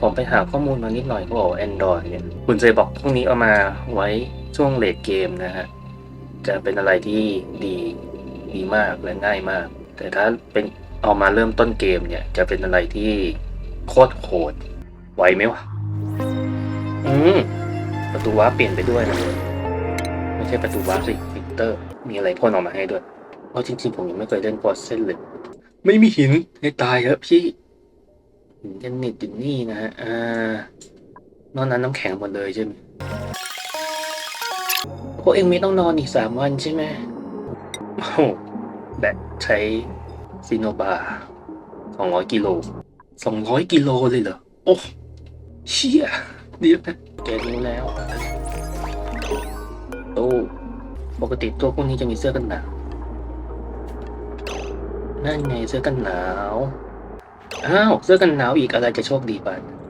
ผมไปหาข้อมูลมานิดหน่อยเขาบอกว่า Android เนี่ยคุณเจบอกพวกนี้เอามาไว้ช่วงเลดเกมนะฮะ จะเป็นอะไรที่ดีดีมากและง่ายมาก แต่ถ้าเป็นเอามาเริ่มต้นเกมเนี่ย จะเป็นอะไรที่โคตรโหดไหวไหมวะ อืม ประตูว้าเปลี่ยนไปด้วยนะไม่ใช่ประตูว้าสิฟิลเตอร์ มีอะไรพ่นออกมาให้ด้วยเพราะจริงๆ ผมยังไม่เคยเล่นฟอสเซนเลย ไม่มีหินให้ตายครับพี่ หินเนนิสอยู่นี่นะฮะอ่านอกนั้นน้ำแข็งหมดเลยใช่ไหมพวกเองไม่ต้องนอนอีกสามวันใช่ไหมโอ้แบบใช้ซีโนบาสองร้อยกิโลสองร้อยกิโลเลยเหรอ โอ้เชี่ยเดี๋ยวนะแกรู้แล้วตู้ปกติตัวพวกนี้จะมีเสื้อกันหนาวนั่นไงเสื้อกันหนาว อ้าวเสื้อกันหนาวอีกอะไรจะโชคดีปาน